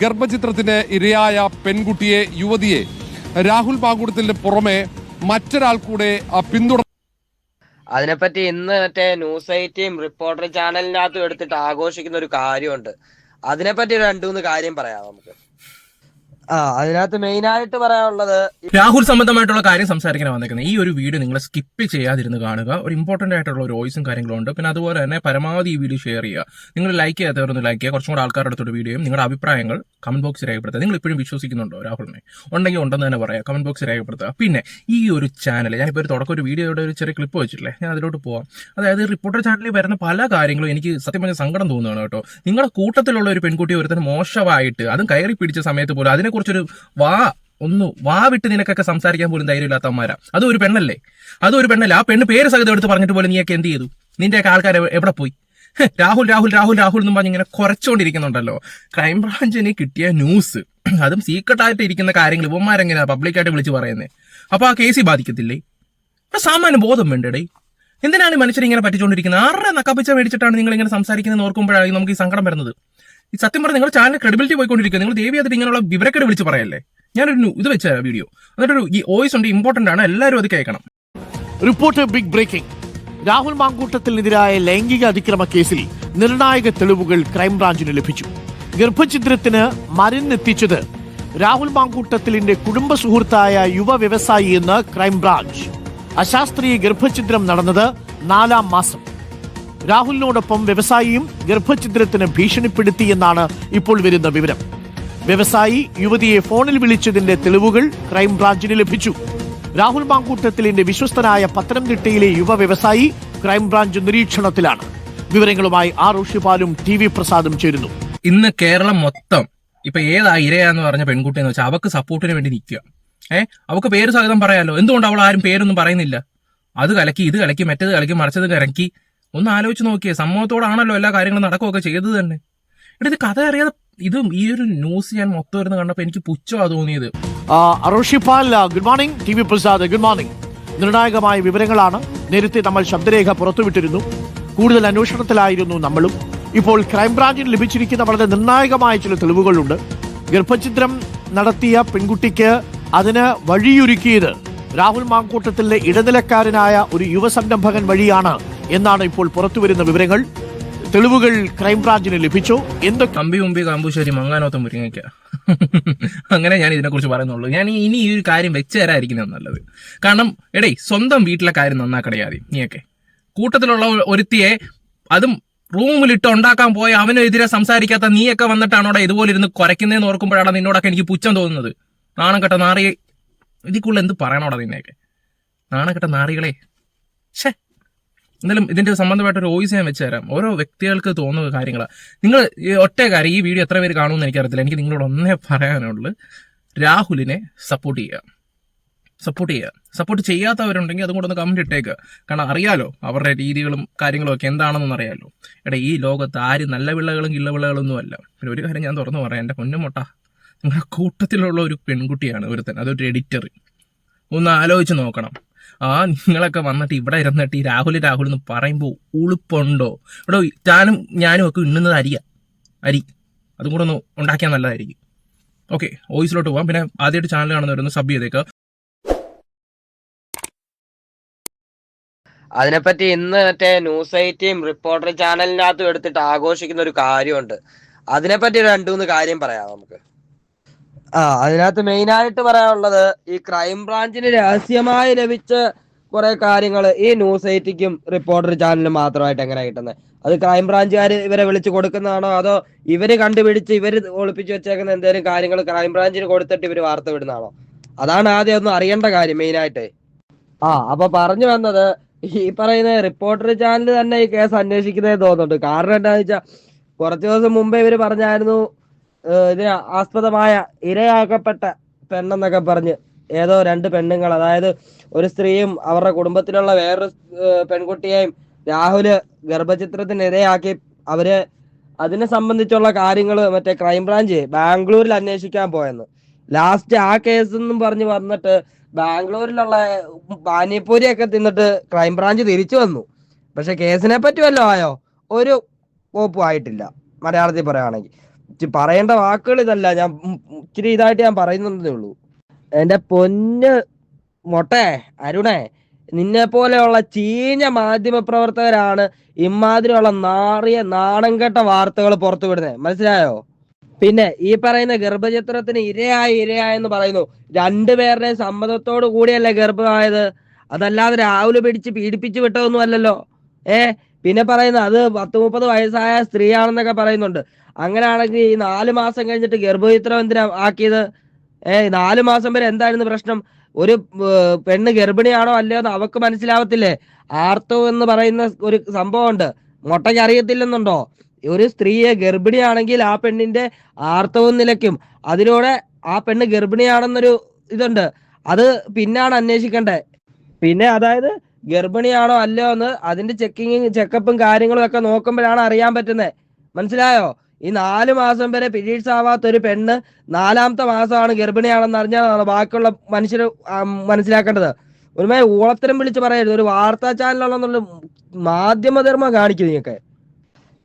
ഗർഭചിത്രത്തിന് ഇരയായ പെൺകുട്ടിയെ യുവതിയെ രാഹുൽ മാങ്കൂട്ടത്തിന് പുറമെ മറ്റൊരാൾ കൂടെ പിന്തുടർ അതിനെപ്പറ്റി ഇന്ന് മറ്റേ ന്യൂസ് ഐറ്റിയും റിപ്പോർട്ടർ ചാനലിനകത്തും എടുത്തിട്ട് ആഘോഷിക്കുന്ന ഒരു കാര്യമുണ്ട്. അതിനെപ്പറ്റി രണ്ടു മൂന്ന് കാര്യം പറയാം നമുക്ക്. അതിനകത്ത് മെയിൻ ആയിട്ട് പറയാനുള്ളത് രാഹുൽ സംബന്ധമായിട്ടുള്ള കാര്യം സംസാരിക്കാൻ വന്നേക്കുന്നത്. ഈ ഒരു വീഡിയോ നിങ്ങൾ സ്കിപ്പ് ചെയ്യാതിരുന്ന് കാണുക. ഒരു ഇമ്പോർട്ടന്റ് ആയിട്ടുള്ള ഒരു വോയിസും കാര്യങ്ങളും ഉണ്ട്. പിന്നെ അതുപോലെ തന്നെ പരമാവധി ഈ വീഡിയോ ഷെയർ ചെയ്യുക. നിങ്ങൾ ലൈക്ക് ചെയ്യാത്തവരൊന്ന് ലൈക്ക് ചെയ്യുക. കുറച്ചും കൂടെ ആൾക്കാരുടെ അടുത്തൊരു വീഡിയോയും നിങ്ങളുടെ അഭിപ്രായങ്ങൾ കമന്റ് ബോക്സിൽ രേഖപ്പെടുത്തുക. നിങ്ങൾ ഇപ്പോഴും വിശ്വസിക്കുന്നുണ്ടോ രാഹുലിനെ? ഉണ്ടെങ്കിൽ ഉണ്ടെന്ന് തന്നെ പറയാം. കമന്റ് ബോക്സിൽ രേഖപ്പെടുത്തുക. പിന്നെ ഈ ഒരു ചാനൽ ഞാനിപ്പോൾ ഒരു തുടക്കം ഒരു വീഡിയോയുടെ ഒരു ചെറിയ ക്ലിപ്പ് വെച്ചിട്ടില്ലേ? ഞാൻ അതിലോട്ട് പോവാം. അതായത് റിപ്പോർട്ടർ ചാനലിൽ വരുന്ന പല കാര്യങ്ങളും എനിക്ക് സത്യം പറഞ്ഞ സങ്കടം തോന്നുകയാണ് കേട്ടോ. നിങ്ങളുടെ കൂട്ടത്തിലുള്ള ഒരു പെൺകുട്ടി ഒരുത്തന് മോശമായിട്ട് അതും കയറി പിടിച്ച സമയത്ത് പോലും അതിനെക്കുറിച്ചൊരു വാ ഒന്ന് വാ വിട്ട് നിനക്കൊക്കെ സംസാരിക്കാൻ പോലും ധൈര്യമില്ലാത്തവന്മാരാ. അതും ഒരു പെണ്ണല്ലേ? അതും ഒരു പെണ്ണല്ലേ? ആ പെണ്ണ് പേര് സഹിതം എടുത്ത് പറഞ്ഞിട്ട് പോലും നീയൊക്കെ എന്ത് ചെയ്തു? നിന്റെയൊക്കെ ആൾക്കാർ എവിടെ പോയി? രാഹുൽ രാഹുൽ രാഹുൽ രാഹുൽ എന്നും പറഞ്ഞ് ഇങ്ങനെ കുറച്ചുകൊണ്ടിരിക്കുന്നുണ്ടല്ലോ ക്രൈംബ്രാഞ്ചിന് കിട്ടിയ ന്യൂസ്. അതും സീക്രട്ട് ആയിട്ട് ഇരിക്കുന്ന കാര്യങ്ങൾ ഇവന്മാരെങ്ങനെയാ പബ്ലിക്കായിട്ട് വിളിച്ച് പറയുന്നത് അപ്പൊ ആ കേസി ബാധിക്കത്തില്ലേ? സാമാന്യ ബോധം വേണ്ടേ എന്തിനാണ് ഈ മനുഷ്യരെ ഇങ്ങനെ പറ്റിച്ചുകൊണ്ടിരിക്കുന്നത് ആരുടെ നക്കപ്പിച്ച മേടിച്ചിട്ടാണ് നിങ്ങൾ ഇങ്ങനെ സംസാരിക്കുന്നത് ഓർക്കുമ്പോഴാണ് നമുക്ക് ഈ സങ്കടം വരുന്നത്? ഈ സത്യം പറഞ്ഞാൽ നിങ്ങളുടെ ചാനൽ ക്രെഡിബിലിറ്റി പോയിക്കൊണ്ടിരിക്കുക നിങ്ങൾ ദേവി അതിട്ട് ഇങ്ങനെയുള്ള വിവരക്കേട് വിളിച്ച് പറയല്ലേ? ഞാനൊരു ഇത് വെച്ച വീഡിയോ എന്നിട്ടൊരു ഈ വോയിസ് ഉണ്ട് ഇമ്പോർട്ടന്റ് ആണ് എല്ലാവരും അത് കേൾക്കണം. റിപ്പോർട്ട് ബിഗ് ബ്രേക്കിംഗ് രാഹുൽ മാങ്കൂട്ടത്തിനെതിരായ ലൈംഗിക അതിക്രമ കേസിൽ നിർണായക തെളിവുകൾ ക്രൈംബ്രാഞ്ചിന് ലഭിച്ചു. ഗർഭഛിദ്രത്തിന് മരുന്നെത്തിച്ചത് രാഹുൽ മാങ്കൂട്ടത്തിലിന്റെ കുടുംബ സുഹൃത്തായ യുവ വ്യവസായി എന്ന് ക്രൈംബ്രാഞ്ച്. അശാസ്ത്രീയ ഗർഭഛിദ്രം നടന്നത് നാലാം മാസം. രാഹുലിനോടൊപ്പം വ്യവസായിയും ഗർഭഛിദ്രത്തിന് ഭീഷണിപ്പെടുത്തി എന്നാണ് ഇപ്പോൾ വരുന്ന വിവരം. വ്യവസായി യുവതിയെ ഫോണിൽ വിളിച്ചതിന്റെ തെളിവുകൾ ക്രൈംബ്രാഞ്ചിന് ലഭിച്ചു. രാഹുൽ മാങ്കൂട്ടത്തിലിന്റെ വിശ്വസ്തനായ പത്തനംതിട്ടയിലെ യുവ വ്യവസായി ക്രൈംബ്രാഞ്ച് നിരീക്ഷണത്തിലാണ്. വിവരങ്ങളുമായി ആർ ഋഷിപാലും ടി വി പ്രസാദും ചേരുന്നു. ഇന്ന് കേരളം മൊത്തം ഇപ്പൊ ഏതാ ഇരയാന്ന് പറഞ്ഞ പെൺകുട്ടി എന്ന് വെച്ചാൽ അവക്ക് സപ്പോർട്ടിന് വേണ്ടി നിൽക്കുക ഏഹ് അവക്ക് പേര് സഹിതം പറയാലോ. എന്തുകൊണ്ട് അവൾ ആരും പേരൊന്നും പറയുന്നില്ല? അത് കലക്കി ഇത് കലക്കി മറ്റേത് കലക്കി മറിച്ചത് കലക്കി ഒന്ന് ആലോചിച്ച് നോക്കിയേ സമൂഹത്തോടാണല്ലോ എല്ലാ കാര്യങ്ങളും നടക്കുകയൊക്കെ ചെയ്തത് തന്നെ. എടുത്ത് ഇത് കഥ അറിയാതെ ഇതും ഈ ഒരു ന്യൂസ് ഞാൻ മൊത്തം ഇരുന്ന് കണ്ടപ്പോൾ എനിക്ക് പുച്ഛമാ തോന്നിയത്. Good morning T V Prasad good morning നിർണായകമായ വിവരങ്ങളാണ് നേരത്തെ നമ്മൾ ശബ്ദരേഖ പുറത്തുവിട്ടിരുന്നു. കൂടുതൽ അന്വേഷണത്തിലായിരുന്നു നമ്മളും. ഇപ്പോൾ ക്രൈംബ്രാഞ്ചിന് ലഭിച്ചിരിക്കുന്ന വളരെ നിർണായകമായ ചില തെളിവുകളുണ്ട്. ഗർഭചിത്രം നടത്തിയ പെൺകുട്ടിക്ക് അതിന് വഴിയൊരുക്കിയത് രാഹുൽ മാങ്കൂട്ടത്തിലെ ഇടനിലക്കാരനായ ഒരു യുവ സംരംഭകൻ വഴിയാണ് എന്നാണ് ഇപ്പോൾ പുറത്തുവരുന്ന വിവരങ്ങൾ. തെളിവുകൾ ക്രൈംബ്രാഞ്ചിന് ലഭിച്ചു. എന്തൊക്കെ കമ്പി മുമ്പി കാമ്പൂശ്ശേരി മങ്ങാനോത്ത മുരിങ്ങയ്ക്ക. അങ്ങനെ ഞാൻ ഇതിനെക്കുറിച്ച് പറയുന്നുള്ളൂ. ഞാൻ ഇനി ഈ ഒരു കാര്യം വെച്ച് തരാതിരിക്കുന്നത് നല്ലത്. കാരണം എടേ സ്വന്തം വീട്ടിലെ കാര്യം നന്നാക്കടയാതി നീയൊക്കെ. കൂട്ടത്തിലുള്ള ഒരുത്തിയെ അതും റൂമിലിട്ട് ഉണ്ടാക്കാൻ പോയ അവനെതിരെ സംസാരിക്കാത്ത നീയൊക്കെ വന്നിട്ടാണോടെ ഇതുപോലെ ഇരുന്ന് കുരയ്ക്കുന്നതെന്ന് ഓർക്കുമ്പോഴാണ് നിന്നോടൊക്കെ എനിക്ക് പുച്ഛം തോന്നുന്നത്. നാണം കെട്ട ഇതിക്കുള്ള എന്ത് പറയണോടാ നിന്നെയൊക്കെ? നാണക്കെട്ട കെട്ട നാറികളെ. ഷേ എന്തായാലും ഇതിന്റെ സംബന്ധമായിട്ട് ഒരു വോയിസ് ഞാൻ വെച്ച് തരാം ഓരോ വ്യക്തികൾക്ക് തോന്നുന്ന കാര്യങ്ങളാണ് നിങ്ങൾ ഒറ്റ കാര്യം ഈ വീഡിയോ എത്ര പേര് കാണുമെന്ന് എനിക്കറിയത്തില്ല. എനിക്ക് നിങ്ങളോട് ഒന്നേ പറയാനുള്ളൂ. രാഹുലിനെ സപ്പോർട്ട് ചെയ്യുക. സപ്പോർട്ട് ചെയ്യുക. സപ്പോർട്ട് ചെയ്യാത്തവരുണ്ടെങ്കിൽ അതും കൂടെ ഒന്ന് കമന്റ് ഇട്ടേക്കുക കാരണം അറിയാലോ അവരുടെ രീതികളും കാര്യങ്ങളും ഒക്കെ എന്താണെന്ന് അറിയാലോ. എടാ ഈ ലോകത്ത് ആര് നല്ല വിളകളും ഇല്ല വിളകളൊന്നും അല്ല പിന്നെ ഒരു കാര്യം ഞാൻ തുറന്നു പറയാം. എന്റെ പൊന്നുമൊട്ട. നിങ്ങളുടെ കൂട്ടത്തിലുള്ള ഒരു പെൺകുട്ടിയാണ് ഒരുത്തൻ അതൊരു എഡിറ്റർ ഒന്ന് ആലോചിച്ച് നോക്കണം. ആ നിങ്ങളൊക്കെ വന്നിട്ട് ഇവിടെ ഇരുന്നിട്ട് ഈ രാഹുൽ രാഹുൽ എന്ന് പറയുമ്പോൾ ഉളുപ്പുണ്ടോ? ഇവിടെ താനും ഞാനും ഒക്കെ ഇണ്ണുന്നത് അരിയ. അരി. അതും കൂടെ ഒന്ന് ഉണ്ടാക്കിയാൽ നല്ലതായിരിക്കും. ഓക്കെ വോയിസിലോട്ട് പോകാം പിന്നെ ആദ്യമായിട്ട് ചാനൽ കാണുന്നവരൊന്ന് സബ് ചെയ്തേക്കുക അതിനെപ്പറ്റി ഇന്ന് മറ്റേ ന്യൂസ് ഐറ്റിയും റിപ്പോർട്ടർ ചാനലിനകത്തും എടുത്തിട്ട് ആഘോഷിക്കുന്ന ഒരു കാര്യമുണ്ട്. അതിനെപ്പറ്റി രണ്ടു മൂന്ന് കാര്യം പറയാം നമുക്ക്. ആ അതിനകത്ത് മെയിൻ ആയിട്ട് പറയാനുള്ളത് ഈ ക്രൈം ക്രൈംബ്രാഞ്ചിന് രഹസ്യമായി ലഭിച്ച കുറെ കാര്യങ്ങൾ ഈ ന്യൂസ് എയ്റ്റിക്കും റിപ്പോർട്ടർ ചാനലിനും മാത്രമായിട്ട് എങ്ങനെ കിട്ടുന്നത് അത് ക്രൈം ക്രൈംബ്രാഞ്ചുകാർ ഇവരെ വിളിച്ചു കൊടുക്കുന്നതാണോ? അതോ ഇവർ കണ്ടുപിടിച്ച് ഇവർ ഒളിപ്പിച്ച് വെച്ചേക്കുന്ന എന്തെങ്കിലും കാര്യങ്ങൾ ക്രൈം ബ്രാഞ്ചിന് കൊടുത്തിട്ട് ഇവർ വാർത്ത വിടുന്നതാണോ? അതാണ് ആദ്യം ഒന്നും അറിയേണ്ട കാര്യം മെയിൻ ആയിട്ട്. ആ അപ്പൊ പറഞ്ഞു വന്നത് ഈ പറയുന്ന റിപ്പോർട്ടർ ചാനൽ തന്നെ ഈ കേസ് അന്വേഷിക്കുന്നേ തോന്നുന്നുണ്ട്. കാരണം എന്താണെന്ന് വെച്ചാൽ കുറച്ച് ദിവസം മുമ്പേ ഇവർ പറഞ്ഞായിരുന്നു ഇതിന് ആസ്പദമായ ഇരയാക്കപ്പെട്ട പെണ്ണെന്നൊക്കെ പറഞ്ഞ് ഏതോ രണ്ട് പെണ്ണുങ്ങൾ അതായത് ഒരു സ്ത്രീയും അവരുടെ കുടുംബത്തിലുള്ള വേറൊരു പെൺകുട്ടിയെയും രാഹുൽ ഗർഭചിത്രത്തിന് ഇരയാക്കി അവർ അതിനെ സംബന്ധിച്ചുള്ള കാര്യങ്ങൾ മറ്റേ ക്രൈംബ്രാഞ്ച് ബാംഗ്ലൂരിൽ അന്വേഷിക്കാൻ പോയെന്ന്. ലാസ്റ്റ് ആ കേസ് എന്നും പറഞ്ഞ് വന്നിട്ട് ബാംഗ്ലൂരിലുള്ള പാനിപ്പൂരി ഒക്കെ തിന്നിട്ട് ക്രൈംബ്രാഞ്ച് തിരിച്ചു വന്നു. പക്ഷെ കേസിനെ പറ്റി ആയോ? ഒരു കോപ്പും ആയിട്ടില്ല. മലയാളത്തിൽ പറയുകയാണെങ്കിൽ. പറയേണ്ട വാക്കുകൾ ഇതല്ല. ഞാൻ ഇച്ചിരി ഇതായിട്ട് ഞാൻ പറയുന്നതേ ഉള്ളൂ. എന്റെ പൊന്ന് മൊട്ടെ അരുണേ നിന്നെ പോലെയുള്ള ചീഞ്ഞ മാധ്യമ പ്രവർത്തകരാണ് ഇമാതിരിയുള്ള നാറിയ നാണം കെട്ട വാർത്തകൾ പുറത്തു വിടുന്നത് മനസ്സിലായോ? പിന്നെ ഈ പറയുന്ന ഗർഭചിത്രത്തിന് ഇരയായി ഇരയായെന്ന് പറയുന്നു. രണ്ടുപേരുടെ സമ്മതത്തോടു കൂടിയല്ലേ ഗർഭമായത്? അതല്ലാതെ രാവിലെ പിടിച്ച് പീഡിപ്പിച്ചു വിട്ടതൊന്നും അല്ലല്ലോ. ഏ? പിന്നെ പറയുന്ന അത് പത്ത് മുപ്പത് വയസ്സായ സ്ത്രീയാണെന്നൊക്കെ പറയുന്നുണ്ട്. അങ്ങനെയാണെങ്കിൽ ഈ നാല് മാസം കഴിഞ്ഞിട്ട് ഗർഭചിത്രം എന്തിനാ ആക്കിയത്? ഏ നാല് മാസം വരെ എന്തായിരുന്നു പ്രശ്നം? ഒരു പെണ്ണ് ഗർഭിണിയാണോ അല്ലയോ എന്ന് അവക്ക് മനസ്സിലാവത്തില്ലേ? ആർത്തവം എന്ന് പറയുന്ന ഒരു സംഭവമുണ്ട്. മുട്ടയ്ക്ക് അറിയത്തില്ലെന്നുണ്ടോ? ഒരു സ്ത്രീയെ ഗർഭിണിയാണെങ്കിൽ ആ പെണ്ണിന്റെ ആർത്തവം നിലയ്ക്കും. അതിലൂടെ ആ പെണ്ണ് ഗർഭിണിയാണെന്നൊരു ഇതുണ്ട്. അത് പിന്നാണ് അന്വേഷിക്കേണ്ടത് പിന്നെ അതായത് ഗർഭിണിയാണോ അല്ലയോ എന്ന് അതിന്റെ ചെക്കിങ് ചെക്കപ്പും കാര്യങ്ങളും ഒക്കെ നോക്കുമ്പോഴാണ് അറിയാൻ പറ്റുന്നത് മനസ്സിലായോ? ഈ നാല് മാസം വരെ പിരീഡ്സ് ആവാത്ത ഒരു പെണ്ണ് നാലാമത്തെ മാസമാണ് ഗർഭിണിയാണെന്ന് അറിഞ്ഞാൽ ബാക്കിയുള്ള മനുഷ്യർ മനസ്സിലാക്കേണ്ടത്. ഒരുമാതിരി ഊളത്തരം വിളിച്ച് പറയരുത്. ഒരു വാർത്താ ചാനലാണെന്നുള്ള മാധ്യമധർമ്മം കാണിക്കും നിങ്ങൾക്ക്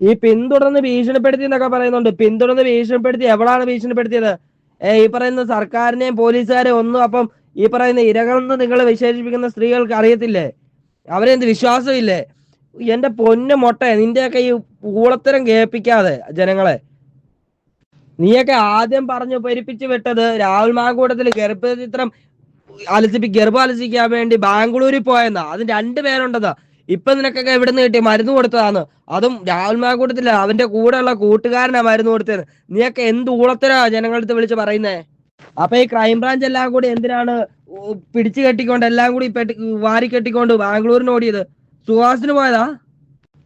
ഈ പിന്തുടർന്ന് ഭീഷണിപ്പെടുത്തി എന്നൊക്കെ പറയുന്നുണ്ട്. പിന്തുടർന്ന് ഭീഷണിപ്പെടുത്തി എവിടാണ് ഭീഷണിപ്പെടുത്തിയത്? ഏ ഈ പറയുന്ന സർക്കാരിനെയും പോലീസുകാരെയും ഒന്നും അപ്പം ഈ പറയുന്ന ഇരകളെന്ന് നിങ്ങൾ വിശേഷിപ്പിക്കുന്ന സ്ത്രീകൾക്ക് അറിയത്തില്ലേ? അവരെന്ത് വിശ്വാസമില്ലേ? എന്റെ പൊന്ന മൊട്ട നിന്റെയൊക്കെ ഈ ഊളത്തരം കേൾപ്പിക്കാതെ ജനങ്ങളെ. നീയൊക്കെ ആദ്യം പറഞ്ഞു പെരുപ്പിച്ച് വിട്ടത് രാഹുൽ മാങ്കൂട്ടത്തിൽ ഗർഭചിത്രം അലസിപ്പി ഗർഭം അലസിക്കാൻ വേണ്ടി ബാംഗ്ലൂരിൽ പോയെന്നാ. അതിന് രണ്ടു പേരുണ്ടതാ ഇപ്പൊ നിനക്കൊക്കെ എവിടെ നിന്ന് കിട്ടി മരുന്ന് കൊടുത്തതാന്ന്. അതും രാഹുൽ മാങ്കൂട്ടത്തില്ല അവന്റെ കൂടെയുള്ള കൂട്ടുകാരനാ മരുന്ന് കൊടുത്തത്. നീയൊക്കെ എന്ത് ഊളത്തരാ ജനങ്ങളുടെ അടുത്ത് വിളിച്ച് പറയുന്നേ? അപ്പൊ ഈ ക്രൈംബ്രാഞ്ച് എല്ലാം കൂടി എന്തിനാണ് പിടിച്ചു കെട്ടിക്കൊണ്ട് എല്ലാം കൂടി വാരി കെട്ടിക്കൊണ്ട് ബാംഗ്ലൂരിന് ഓടിയത്. സുഹാസിന് പോയതാ?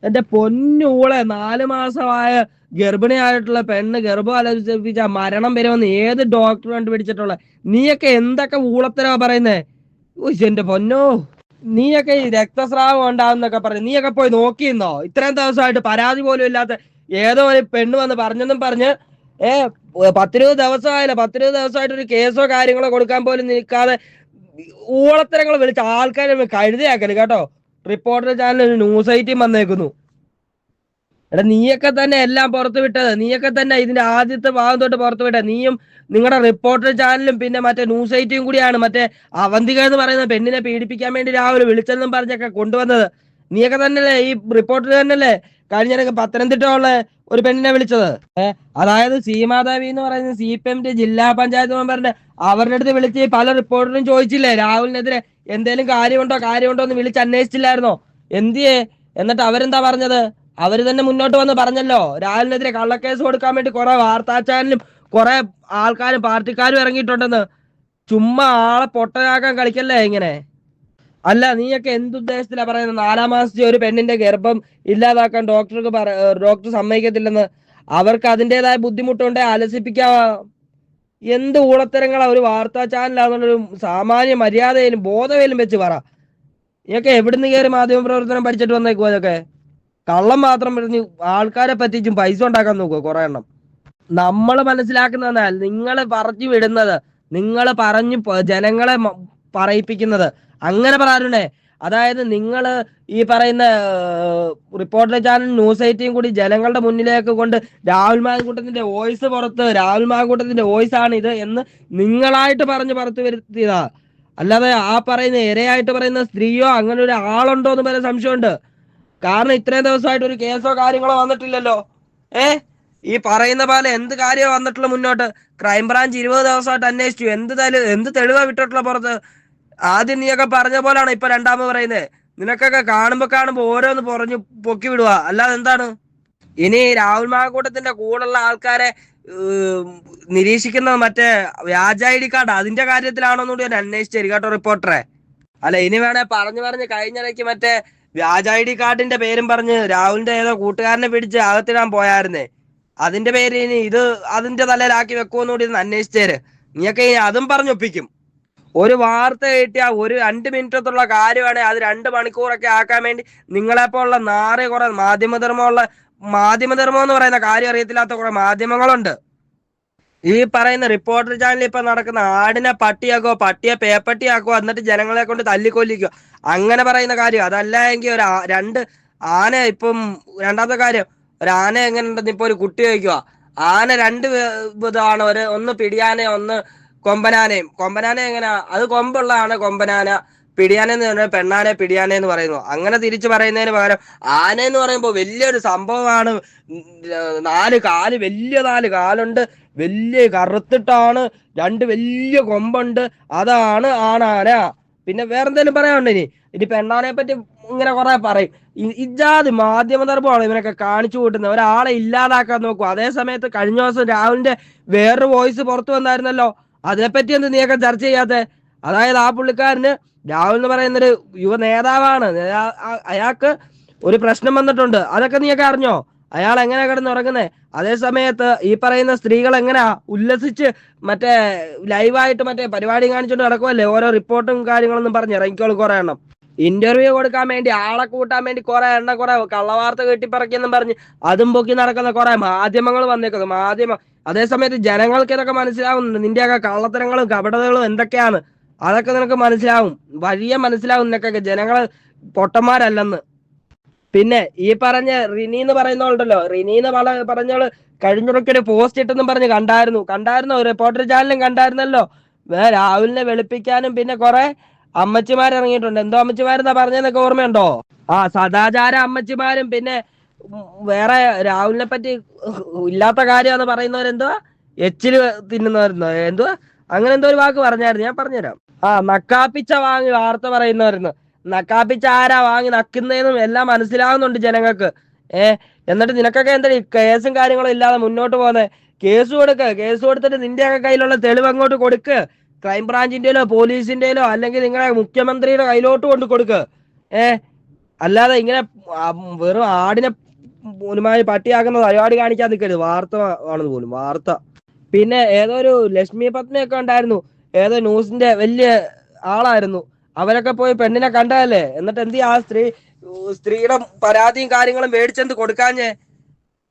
എന്റെ പൊന്നൂളെ നാല് മാസമായ ഗർഭിണിയായിട്ടുള്ള പെണ്ണ് ഗർഭം ആലോചിച്ച മരണം വരുമെന്ന് ഏത് ഡോക്ടർ കണ്ടുപിടിച്ചിട്ടുള്ള? നീയൊക്കെ എന്തൊക്കെ ഊളത്തരവാ പറയുന്നേ? എന്റെ പൊന്നോ. നീയൊക്കെ ഈ രക്തസ്രാവം ഉണ്ടാവുന്നൊക്കെ പറഞ്ഞു നീയൊക്കെ പോയി നോക്കിയിരുന്നോ? ഇത്രയും ദിവസമായിട്ട് പരാതി പോലും ഇല്ലാത്ത ഏതോ ഒരു പെണ്ണ് വന്ന് പറഞ്ഞെന്നും പറഞ്ഞ് ഏ പത്തിരുപത് ദിവസമായില്ല. പത്തിരുപത് ദിവസമായിട്ട് ഒരു കേസോ കാര്യങ്ങളോ കൊടുക്കാൻ പോലും നിൽക്കാതെ ഊളത്തരങ്ങൾ വിളിച്ച ആൾക്കാരെ കഴുതിയാക്കൽ കേട്ടോ. റിപ്പോർട്ടർ ചാനൽ ന്യൂസ് ഐറ്റിയും വന്നേക്കുന്നു. എടാ നീയൊക്കെ തന്നെ എല്ലാം പുറത്തു വിട്ടത്. നീയൊക്കെ തന്നെ ഇതിന്റെ ആദ്യത്തെ ഭാഗം തൊട്ട് പുറത്തു വിട്ടത്. നീയും നിങ്ങളുടെ റിപ്പോർട്ടർ ചാനലും പിന്നെ മറ്റേ ന്യൂസ് ഐറ്റിയും കൂടിയാണ്. മറ്റേ അവന്തിക എന്ന് പറയുന്ന പെണ്ണിനെ പീഡിപ്പിക്കാൻ വേണ്ടി രാവിലെ വിളിച്ചെന്നും പറഞ്ഞൊക്കെ കൊണ്ടുവന്നത്. നീയൊക്കെ തന്നെയല്ലേ? ഈ റിപ്പോർട്ടർ തന്നെയല്ലേ? കഴിഞ്ഞ പത്തനംതിട്ട ഉള്ള ഒരു പെണ്ണിനെ വിളിച്ചത്. അതായത് സീമാദേവി എന്ന് പറയുന്ന സി പി എമ്മിന്റെ ജില്ലാ പഞ്ചായത്ത് മെമ്പറിന്റെ അവരുടെ അടുത്ത് വിളിച്ച് പല റിപ്പോർട്ടറും ചോദിച്ചില്ലേ? രാഹുലിനെതിരെ എന്തേലും കാര്യമുണ്ടോ? കാര്യമുണ്ടോ എന്ന് വിളിച്ച് അന്വേഷിച്ചില്ലായിരുന്നോ? എന്തിയെ? എന്നിട്ട് അവരെന്താ പറഞ്ഞത്? അവർ തന്നെ മുന്നോട്ട് വന്ന് പറഞ്ഞല്ലോ. രാഹുലിനെതിരെ കള്ളക്കേസ് കൊടുക്കാൻ വേണ്ടി കുറെ വാർത്താ ചാനലും കുറെ ആൾക്കാരും പാർട്ടിക്കാരും ഇറങ്ങിയിട്ടുണ്ടെന്ന്. ചുമ്മാ ആളെ പൊട്ടനാക്കാൻ കളിക്കല്ലേ ഇങ്ങനെ? അല്ല നീയൊക്കെ എന്തുദ്ദേശത്തിലാ പറയുന്നത്? നാലാം മാസത്തെ ഒരു പെണ്ണിന്റെ ഗർഭം ഇല്ലാതാക്കാൻ ഡോക്ടർക്ക് പറ ഡോക്ടർ സമ്മതിക്കത്തില്ലെന്ന്. അവർക്ക് അതിന്റെതായ ബുദ്ധിമുട്ടുണ്ടെ ആലസിപ്പിക്കാവാ എന്ത് ഊളത്തരങ്ങളാ ഒരു വാർത്താ ചാനലാണെന്നുള്ളൊരു സാമാന്യ മര്യാദയിലും ബോധവേലും വെച്ച് പറ. നീയൊക്കെ എവിടുന്ന് കയറി മാധ്യമ പ്രവർത്തനം പഠിച്ചിട്ട് വന്നേക്കുവോ അതൊക്കെ കള്ളം മാത്രം പറഞ്ഞ് ആൾക്കാരെ പറ്റിച്ചും പൈസ ഉണ്ടാക്കാൻ നോക്കുക കുറെ എണ്ണം. നമ്മൾ മനസ്സിലാക്കുന്നതെന്നാൽ നിങ്ങൾ പറഞ്ഞു വിടുന്നത് നിങ്ങൾ പറഞ്ഞു ജനങ്ങളെ പറയിപ്പിക്കുന്നത് അങ്ങനെ പറയാറുണ്ടേ. അതായത് നിങ്ങൾ ഈ പറയുന്ന റിപ്പോർട്ടർ ചാനൽ ന്യൂസ് ഐറ്റിയും കൂടി ജനങ്ങളുടെ മുന്നിലേക്ക് കൊണ്ട് രാഹുൽ മാങ്കൂട്ടത്തിന്റെ വോയിസ് പുറത്ത് രാഹുൽ മാങ്കൂട്ടത്തിന്റെ വോയിസ് ആണ് ഇത് എന്ന് നിങ്ങളായിട്ട് പറഞ്ഞു പുറത്തു വരുത്തിയതാ. അല്ലാതെ ആ പറയുന്ന ഇരയായിട്ട് പറയുന്ന സ്ത്രീയോ അങ്ങനെ ഒരു ആളുണ്ടോ എന്ന് വരെ സംശയമുണ്ട്. കാരണം ഇത്രയും ദിവസമായിട്ട് ഒരു കേസോ കാര്യങ്ങളോ വന്നിട്ടില്ലല്ലോ. ഏ? ഈ പറയുന്ന പോലെ എന്ത് കാര്യമോ വന്നിട്ടുള്ള മുന്നോട്ട്? ക്രൈംബ്രാഞ്ച് ഇരുപത് ദിവസമായിട്ട് അന്വേഷിച്ചു. എന്ത് എന്ത് തെളിവാ വിട്ടിട്ടുള്ള പുറത്ത്? ആദ്യം നീയൊക്കെ പറഞ്ഞ പോലാണ് ഇപ്പൊ രണ്ടാമത് പറയുന്നത് നിനക്കൊക്കെ കാണുമ്പോ കാണുമ്പോ ഓരോന്ന് പറഞ്ഞു പൊക്കി വിടുക. അല്ലാതെ എന്താണ്? ഇനി രാഹുൽ മാക്കൂട്ടത്തിന്റെ കൂടെയുള്ള ആൾക്കാരെ നിരീക്ഷിക്കുന്നത് നിരീക്ഷിക്കുന്ന മറ്റേ വ്യാജ ഐ ഡി കാർഡ് അതിന്റെ കാര്യത്തിലാണോന്നുകൂടി ഞാൻ അന്വേഷിച്ചു കേട്ടോ റിപ്പോർട്ടറെ. അല്ല ഇനി വേണേ പറഞ്ഞു പറഞ്ഞ് കഴിഞ്ഞിടയ്ക്ക് മറ്റേ വ്യാജ ഐ ഡി കാർഡിന്റെ പേരും പറഞ്ഞ് രാഹുലിന്റെ ഏതോ കൂട്ടുകാരനെ പിടിച്ച് അകത്തിടാൻ പോയായിരുന്നേ. അതിന്റെ പേര് ഇനി ഇത് അതിന്റെ തലയിലാക്കി വെക്കുമെന്നുകൂടി അന്വേഷിച്ചേര് നീയൊക്കെ ഇനി അതും പറഞ്ഞൊപ്പിക്കും ഒരു വാർത്ത കിട്ടിയ ഒരു രണ്ട് മിനിറ്റത്തുള്ള കാര്യമാണെങ്കിൽ അത് രണ്ട് മണിക്കൂറൊക്കെ ആക്കാൻ വേണ്ടി നിങ്ങളെപ്പോലുള്ള നാറിയ കുറെ മാധ്യമധർമ്മമുള്ള മാധ്യമധർമ്മം എന്ന് പറയുന്ന കാര്യം അറിയത്തില്ലാത്ത കുറെ മാധ്യമങ്ങളുണ്ട്. ഈ പറയുന്ന റിപ്പോർട്ടർ ചാനലിൽ ഇപ്പൊ നടക്കുന്ന ആടിനെ പട്ടിയാക്കോ പട്ടിയെ പേപ്പട്ടിയാക്കോ എന്നിട്ട് ജനങ്ങളെ കൊണ്ട് തല്ലിക്കൊല്ലിക്കോ? അങ്ങനെ പറയുന്ന കാര്യം. അതല്ല എങ്കിൽ ഒരു രണ്ട് ആന ഇപ്പം രണ്ടാമത്തെ കാര്യം ഒരു ആന എങ്ങനെ ഉണ്ടെന്ന് ഇപ്പൊ ഒരു കുട്ടി വയ്ക്കുക ആന രണ്ട് ഇതാണ് ഒരു ഒന്ന് പിടിയാനെ ഒന്ന് കൊമ്പനാനയും. കൊമ്പനാന എങ്ങനെയാ അത് കൊമ്പുള്ളതാണ് കൊമ്പനാന. പിടിയാന എന്ന് പറഞ്ഞാൽ പെണ്ണാനെ പിടിയാന എന്ന് പറയുന്നു. അങ്ങനെ തിരിച്ചു പറയുന്നതിന് പകരം ആന എന്ന് പറയുമ്പോൾ വലിയൊരു സംഭവമാണ്. നാല് കാൽ വലിയ നാല് കാലുണ്ട്. വലിയ കറുത്തിട്ടാണ്. രണ്ട് വലിയ കൊമ്പുണ്ട്. അതാണ് ആണാന. പിന്നെ വേറെന്തെങ്കിലും പറയാനുണ്ടോ ഇനി? ഇനി പെണ്ണാനെ പറ്റി ഇങ്ങനെ കുറെ പറയും. ഇജാതി മാധ്യമ തർപ്പമാണ് ഇവനൊക്കെ കാണിച്ചു കൂട്ടുന്നത് ഒരാളെ ഇല്ലാതാക്കാൻ നോക്കും. അതേ സമയത്ത് കഴിഞ്ഞ ദിവസം രാഹുലിന്റെ വേറൊരു വോയിസ് പുറത്തു വന്നായിരുന്നല്ലോ. അതിനെപ്പറ്റി എന്ത് നീയൊക്കെ ചർച്ച ചെയ്യാത്ത? അതായത് ആ പുള്ളിക്കാരന് രാഹുൽ എന്ന് പറയുന്നൊരു യുവ നേതാവാണ്. അയാ- അയാൾക്ക് ഒരു പ്രശ്നം വന്നിട്ടുണ്ട്. അതൊക്കെ നീയൊക്കെ അറിഞ്ഞോ? അയാൾ എങ്ങനെ കിടന്നുറങ്ങുന്നത് അതേ സമയത്ത് ഈ പറയുന്ന സ്ത്രീകൾ എങ്ങനെയാ ഉല്ലസിച്ച് മറ്റേ ലൈവായിട്ട് മറ്റേ പരിപാടി കാണിച്ചുകൊണ്ട് നടക്കുമല്ലേ ഓരോ റിപ്പോർട്ടും കാര്യങ്ങളൊന്നും പറഞ്ഞ് ഇറങ്ങിക്കോളും കുറെ എണ്ണം. ഇന്റർവ്യൂ കൊടുക്കാൻ വേണ്ടി ആളെ കൂട്ടാൻ വേണ്ടി കുറെ എണ്ണം കുറെ കള്ളവാർത്ത കെട്ടിപ്പറക്കിയെന്നും പറഞ്ഞ് അതും പൊക്കി നടക്കുന്ന കുറെ മാധ്യമങ്ങൾ വന്നേക്കുന്നു. മാധ്യമം അതേ സമയത്ത് ജനങ്ങൾക്ക് ഇതൊക്കെ മനസ്സിലാവുന്നുണ്ട്. നിന്റെയൊക്കെ കള്ളത്തരങ്ങളും കപടതകളും എന്തൊക്കെയാണ്? അതൊക്കെ നിനക്ക് മനസ്സിലാവും. വലിയ മനസ്സിലാവും നിനക്കൊക്കെ. ജനങ്ങൾ പൊട്ടന്മാരല്ലെന്ന്. പിന്നെ ഈ പറഞ്ഞ റിനി എന്ന് പറയുന്നോണ്ടല്ലോ റിനി എന്ന് പറ പറഞ്ഞോൾ കഴിഞ്ഞിടയ്ക്ക് ഒരു പോസ്റ്റ് ഇട്ടെന്നും പറഞ്ഞ് കണ്ടായിരുന്നു. കണ്ടായിരുന്നു. റിപ്പോർട്ടർ ചാനലും കണ്ടായിരുന്നല്ലോ. രാഹുലിനെ വെളുപ്പിക്കാനും പിന്നെ കുറെ അമ്മച്ചിമാർ ഇറങ്ങിയിട്ടുണ്ട് എന്തോ അമ്മച്ചിമാരെന്നാ പറഞ്ഞതെന്നൊക്കെ ഓർമ്മയുണ്ടോ? ആ സദാചാര അമ്മച്ചിമാരും പിന്നെ വേറെ രാഹുലിനെ പറ്റി ഇല്ലാത്ത കാര്യമാന്ന് പറയുന്നവരെന്തുവാ എച്ചിൽ തിന്നുന്നവരെന്തോ എന്തുവാ? അങ്ങനെ എന്തോ ഒരു വാക്ക് പറഞ്ഞായിരുന്നു. ഞാൻ പറഞ്ഞുതരാം. ആ നക്കാപ്പിച്ച വാങ്ങി വാർത്ത പറയുന്നവരുന്നു. നക്കാപ്പിച്ച ആരാ വാങ്ങി നക്കുന്നതെന്നും എല്ലാം മനസ്സിലാവുന്നുണ്ട് ജനങ്ങൾക്ക്. ഏ എന്നിട്ട് നിനക്കൊക്കെ എന്താ കേസും കാര്യങ്ങളും ഇല്ലാതെ മുന്നോട്ട് പോകുന്നത് കേസ് കൊടുക്ക് കേസ് കൊടുത്തിട്ട് നിന്റെയൊക്കെ കയ്യിലുള്ള തെളിവ് അങ്ങോട്ട് കൊടുക്ക്. ക്രൈം ബ്രാഞ്ചിന്റെയിലോ പോലീസിന്റെയിലോ അല്ലെങ്കിൽ നിങ്ങളെ മുഖ്യമന്ത്രിയുടെ കയ്യിലോട്ട് കൊണ്ട് കൊടുക്ക്. ഏ അല്ലാതെ ഇങ്ങനെ വെറും ആടിനെ ഒരുമാതിരി പട്ടിയാക്കുന്ന പരിപാടി കാണിക്കാൻ നിൽക്കരുത് വാർത്ത ആണെന്ന് പോലും. വാർത്ത. പിന്നെ ഏതോ ഒരു ലക്ഷ്മി പത്മയൊക്കെ ഉണ്ടായിരുന്നു. ഏതോ ന്യൂസിന്റെ വലിയ ആളായിരുന്നു. അവരൊക്കെ പോയി പെണ്ണിനെ കണ്ടതല്ലേ? എന്നിട്ട് എന്ത് ആ സ്ത്രീ സ്ത്രീയുടെ പരാതിയും കാര്യങ്ങളും മേടിച്ചെന്ത് കൊടുക്കാഞ്ഞേ?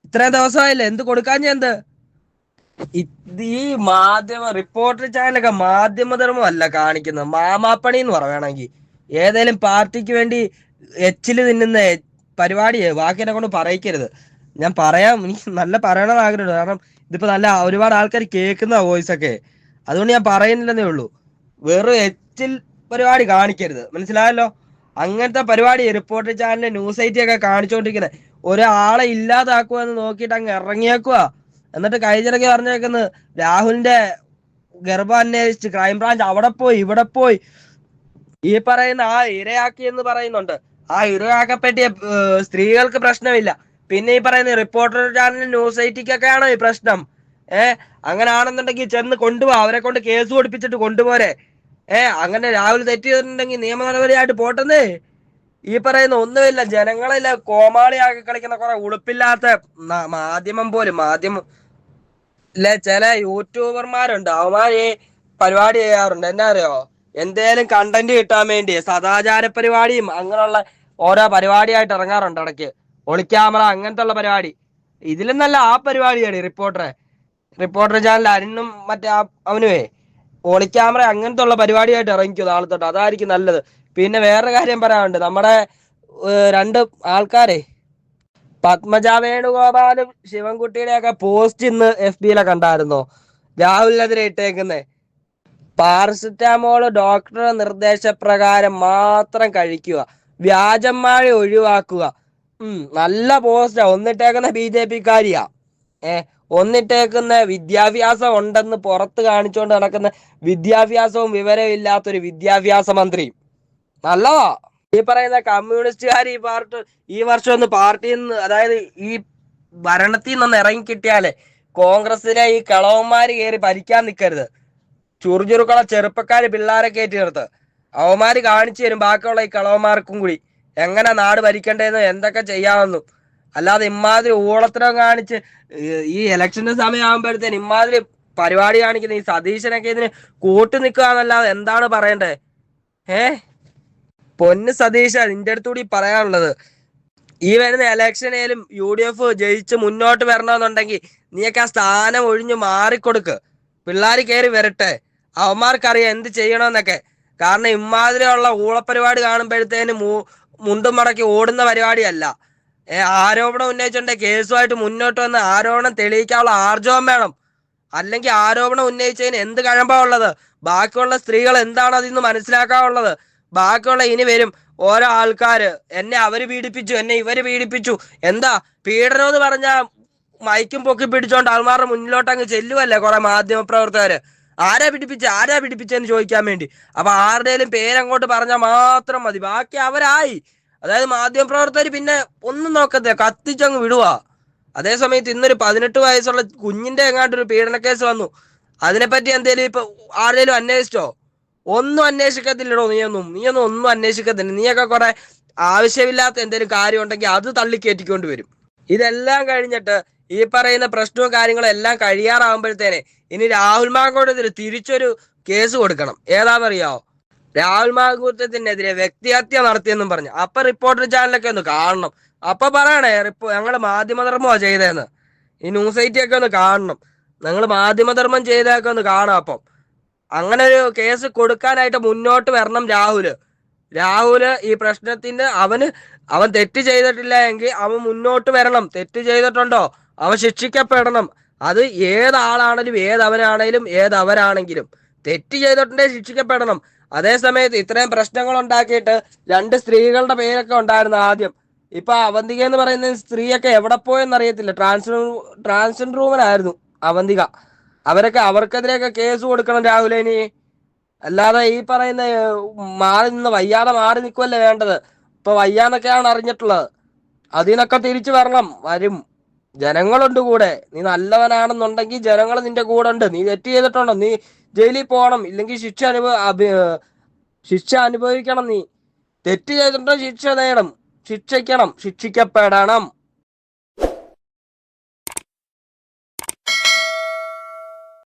ഇത്രയും ദിവസമായില്ലേ? എന്ത് കൊടുക്കാഞ്ഞേ എന്ത്? ഈ മാധ്യമ റിപ്പോർട്ടർ ചാനലൊക്കെ മാധ്യമധർമ്മം അല്ല കാണിക്കുന്നത്. മാമാപ്പണി എന്ന് പറയണമെങ്കിൽ ഏതെങ്കിലും പാർട്ടിക്ക് വേണ്ടി എച്ചിൽ തിന്നുന്ന പരിപാടിയെ വാക്കിനെ കൊണ്ട് പറയിക്കരുത്. ഞാൻ പറയാം എനിക്ക് നല്ല പറയണമെന്ന് ആഗ്രഹമുണ്ട്. കാരണം ഇതിപ്പോ നല്ല ഒരുപാട് ആൾക്കാർ കേൾക്കുന്ന വോയിസ് ഒക്കെ. അതുകൊണ്ട് ഞാൻ പറയുന്നില്ലെന്നേ ഉള്ളൂ. വെറും എച്ചിൽ പരിപാടി കാണിക്കരുത്. മനസ്സിലായല്ലോ? അങ്ങനത്തെ പരിപാടി റിപ്പോർട്ടർ ചാനലിൽ ന്യൂസ് ഐറ്റി ഒക്കെ കാണിച്ചുകൊണ്ടിരിക്കുന്നത് ഒരാളെ ഇല്ലാതാക്കുക എന്ന് നോക്കിയിട്ട് അങ്ങ് ഇറങ്ങിയേക്കുക. എന്നിട്ട് കഴിഞ്ഞിടയ്ക്ക് പറഞ്ഞേക്കുന്നത് രാഹുലിന്റെ ഗർഭം അന്വേഷിച്ച് ക്രൈംബ്രാഞ്ച് അവിടെ പോയി ഇവിടെ പോയി. ഈ പറയുന്ന ആ ഇരയാക്കി എന്ന് പറയുന്നുണ്ട്. ആ ഇരയാക്കപ്പറ്റിയ പറ്റിയ സ്ത്രീകൾക്ക് പ്രശ്നമില്ല. പിന്നെ ഈ പറയുന്ന റിപ്പോർട്ടർ ചാനൽ ന്യൂസ് ഐറ്റിക്കൊക്കെയാണോ ഈ പ്രശ്നം? ഏ അങ്ങനെ ആണെന്നുണ്ടെങ്കിൽ ചെന്ന് കൊണ്ടുപോവാ അവരെ കൊണ്ട് കേസ് കൊടുപ്പിച്ചിട്ട് കൊണ്ടുപോരെ. ഏ അങ്ങനെ രാഹുൽ തെറ്റ് ചെയ്തിട്ടുണ്ടെങ്കിൽ നിയമ നടപടിയായിട്ട് പോട്ടെന്നേ? ഈ പറയുന്ന ഒന്നുമില്ല. ജനങ്ങളില്ല കോമാളിയാക്കി കളിക്കുന്ന കുറെ ഉളുപ്പില്ലാത്ത മാധ്യമം പോലും. മാധ്യമം ഇല്ലേ ചില യൂട്യൂബർമാരുണ്ട്. അവന്മാർ ഈ പരിപാടി ചെയ്യാറുണ്ട്. എന്നാ അറിയോ? എന്തേലും കണ്ടന്റ് കിട്ടാൻ വേണ്ടി സദാചാര പരിപാടിയും അങ്ങനെയുള്ള ഓരോ പരിപാടിയായിട്ട് ഇറങ്ങാറുണ്ട് ഇടയ്ക്ക്. ഒളിക്യാമറ അങ്ങനത്തെ ഉള്ള പരിപാടി. ഇതിലും നല്ല ആ പരിപാടിയാണ് റിപ്പോർട്ടറെ. റിപ്പോർട്ടർ ചാനൽ അരുണും മറ്റേ അവനുവേ. ഒളിക്യാമറ അങ്ങനത്തെ ഉള്ള പരിപാടിയായിട്ട് ഇറങ്ങിക്കും നാളെ തൊട്ട്. അതായിരിക്കും നല്ലത്. പിന്നെ വേറെ കാര്യം പറയാനുണ്ട്. നമ്മുടെ രണ്ട് ആൾക്കാരെ പത്മജ വേണുഗോപാലും ശിവൻകുട്ടിയുടെ ഒക്കെ പോസ്റ്റ് ഇന്ന് എഫ് ബിയിലെ കണ്ടായിരുന്നോ? രാഹുലിനെതിരെ ഇട്ടേക്കുന്നേ. പാരസെറ്റാമോൾ ഡോക്ടറുടെ നിർദ്ദേശപ്രകാരം മാത്രം കഴിക്കുക. വ്യാജന്മാരെ ഒഴിവാക്കുക. ഉം നല്ല പോസ്റ്റാ. ഒന്നിട്ടേക്കുന്ന ബി ജെ പിക്കാരിയാ. ഏ ഒന്നിട്ടേക്കുന്ന വിദ്യാഭ്യാസം ഉണ്ടെന്ന് പുറത്ത് കാണിച്ചുകൊണ്ട് നടക്കുന്ന വിദ്യാഭ്യാസവും വിവരവും ഇല്ലാത്തൊരു വിദ്യാഭ്യാസ മന്ത്രി നല്ലതാ. ഈ പറയുന്ന കമ്മ്യൂണിസ്റ്റുകാർ ഈ പാർട്ടി ഈ വർഷം ഒന്ന് പാർട്ടിയിൽ നിന്ന് അതായത് ഈ ഭരണത്തിൽ നിന്ന് ഇറങ്ങിക്കിട്ടിയാലേ കോൺഗ്രസിലെ ഈ കളവന്മാര് കയറി ഭരിക്കാൻ നിൽക്കരുത് ചുറുചുറുക്കുള്ള ചെറുപ്പക്കാര് പിള്ളേരെ കയറ്റി നിർത്ത്. അവന്മാര് കാണിച്ചു തരും ബാക്കിയുള്ള ഈ കളവന്മാർക്കും കൂടി. എങ്ങനെ നാട് ഭരിക്കേണ്ടതെന്ന് എന്തൊക്കെ ചെയ്യാമെന്നും. അല്ലാതെ ഇമാതിരി ഊളത്തരം കാണിച്ച് ഈ- ഈ ഇലക്ഷന്റെ സമയമാകുമ്പോഴത്തേന് ഇമാതിരി പരിപാടി കാണിക്കുന്ന ഈ സതീശനൊക്കെ ഇതിന് കൂട്ടു നിൽക്കുകയെന്നല്ലാതെ എന്താണ് പറയണ്ടേ? ഏ? പൊന്ന് സതീശ നിന്റെ അടുത്തുകൂടി പറയാനുള്ളത്. ഈ വരുന്ന ഇലക്ഷനേലും യു ഡി എഫ് ജയിച്ച് മുന്നോട്ട് വരണമെന്നുണ്ടെങ്കിൽ നീയൊക്കെ ആ സ്ഥാനം ഒഴിഞ്ഞു മാറിക്കൊടുക്ക്. പിള്ളേർ കയറി വരട്ടെ. അവന്മാർക്കറിയാം എന്ത് ചെയ്യണമെന്നൊക്കെ. കാരണം ഇമാതിരിയുള്ള ഊളപ്പരിപാടി കാണുമ്പോഴത്തേന് മുണ്ടും മടക്കി ഓടുന്ന പരിപാടിയല്ല. ആരോപണം ഉന്നയിച്ചുകൊണ്ട് കേസുമായിട്ട് മുന്നോട്ട് വന്ന് ആരോപണം തെളിയിക്കാനുള്ള ആർജവം വേണം. അല്ലെങ്കിൽ ആരോപണം ഉന്നയിച്ചതിന് എന്ത് കഴമ്പാ ഉള്ളത്? ബാക്കിയുള്ള സ്ത്രീകൾ എന്താണ് അതിന്ന് മനസ്സിലാക്കാനുള്ളത്? ബാക്കിയുള്ള ഇനി വരും ഓരോ ആൾക്കാര് എന്നെ അവർ പീഡിപ്പിച്ചു എന്നെ ഇവർ പീഡിപ്പിച്ചു. എന്താ? പീഡനം എന്ന് പറഞ്ഞാൽ മൈക്കും പൊക്കി പിടിച്ചോണ്ട് ആൾമാരുടെ മുന്നിലോട്ട് അങ്ങ് ചെല്ലുവല്ലേ കുറെ മാധ്യമ പ്രവർത്തകര് ആരാ പിടിപ്പിച്ച ആരാ പിടിപ്പിച്ചെന്ന് ചോദിക്കാൻ വേണ്ടി. അപ്പൊ ആരുടെയും പേരങ്ങോട്ട് പറഞ്ഞാൽ മാത്രം മതി. ബാക്കി അവരായി. അതായത് മാധ്യമ പ്രവർത്തകർ പിന്നെ ഒന്നും നോക്കത്തെ കത്തിച്ചങ്ങ് വിടുക അതേസമയത്ത് ഇന്നൊരു പതിനെട്ട് വയസ്സുള്ള കുഞ്ഞിന്റെ എങ്ങാണ്ടൊരു കേസ് വന്നു. അതിനെപ്പറ്റി എന്തേലും ഇപ്പൊ ആരുടെയും അന്വേഷിച്ചോ? ഒന്നും അന്വേഷിക്കത്തില്ലടോ നീയൊന്നും. നീയൊന്നും ഒന്നും അന്വേഷിക്കത്തില്ല. നീയൊക്കെ കുറെ ആവശ്യമില്ലാത്ത എന്തെങ്കിലും കാര്യം ഉണ്ടെങ്കിൽ അത് തള്ളിക്കയറ്റിക്കൊണ്ട് വരും. ഇതെല്ലാം കഴിഞ്ഞിട്ട് ഈ പറയുന്ന പ്രശ്നവും കാര്യങ്ങളും എല്ലാം കഴിയാറാകുമ്പോഴത്തേനെ ഇനി രാഹുൽ മാങ്കൂട്ടത്തിന് തിരിച്ചൊരു കേസ് കൊടുക്കണം. ഏതാണെന്നറിയാവോ രാഹുൽ മാങ്കൂട്ടത്തിനെതിരെ വ്യക്തിഹത്യ നടത്തിയെന്നും പറഞ്ഞു. അപ്പൊ റിപ്പോർട്ടർ ചാനലൊക്കെ ഒന്ന് കാണണം. അപ്പൊ പറയണേ റിപ്പോ ഞങ്ങൾ മാധ്യമധർമ്മമാ ചെയ്തതെന്ന് ഈ ന്യൂസ് ഐറ്റി ഒക്കെ ഒന്ന് കാണണം. ഞങ്ങൾ മാധ്യമധർമ്മം ചെയ്തതൊക്കെ ഒന്ന് കാണാം അപ്പം. അങ്ങനെ ഒരു കേസ് കൊടുക്കാനായിട്ട് മുന്നോട്ട് വരണം രാഹുൽ. രാഹുൽ ഈ പ്രശ്നത്തിന് അവന് അവൻ തെറ്റ് ചെയ്തിട്ടില്ല എങ്കിൽ അവൻ മുന്നോട്ട് വരണം. തെറ്റ് ചെയ്തിട്ടുണ്ടോ? അവൻ ശിക്ഷിക്കപ്പെടണം. അത് ഏതാളാണെങ്കിലും ഏതവനാണേലും ഏതവരാണെങ്കിലും തെറ്റ് ചെയ്തിട്ടുണ്ടെങ്കിൽ ശിക്ഷിക്കപ്പെടണം. അതേസമയത്ത് ഇത്രയും പ്രശ്നങ്ങൾ ഉണ്ടാക്കിയിട്ട് രണ്ട് സ്ത്രീകളുടെ പേരൊക്കെ ഉണ്ടായിരുന്നു ആദ്യം. ഇപ്പൊ അവന്തിക എന്ന് പറയുന്ന സ്ത്രീയൊക്കെ എവിടെ പോയെന്ന് അറിയത്തില്ല ട്രാൻസ് ട്രാൻസ്ജെൻഡർ വുമനായിരുന്നു അവന്തിക. അവരൊക്കെ അവർക്കെതിരെയൊക്കെ കേസ് കൊടുക്കണം രാഹുലേനി അല്ലാതെ ഈ പറയുന്ന മാറി നിന്ന് വയ്യാതെ മാറി നിൽക്കുമല്ലേ വേണ്ടത്? ഇപ്പൊ വയ്യാന്നൊക്കെയാണ് അറിഞ്ഞിട്ടുള്ളത്. അതിനൊക്കെ തിരിച്ചു വരണം. വരും. ജനങ്ങളുണ്ട് കൂടെ. നീ നല്ലവനാണെന്നുണ്ടെങ്കിൽ ജനങ്ങൾ നിന്റെ കൂടെ ഉണ്ട് നീ തെറ്റ് ചെയ്തിട്ടുണ്ടോ? നീ ജയിലിൽ പോകണം. ഇല്ലെങ്കിൽ ശിക്ഷ അനുഭവ ശിക്ഷ അനുഭവിക്കണം നീ. തെറ്റ് ചെയ്തിട്ടുണ്ടോ ശിക്ഷ നേടണം ശിക്ഷിക്കണം ശിക്ഷിക്കപ്പെടണം.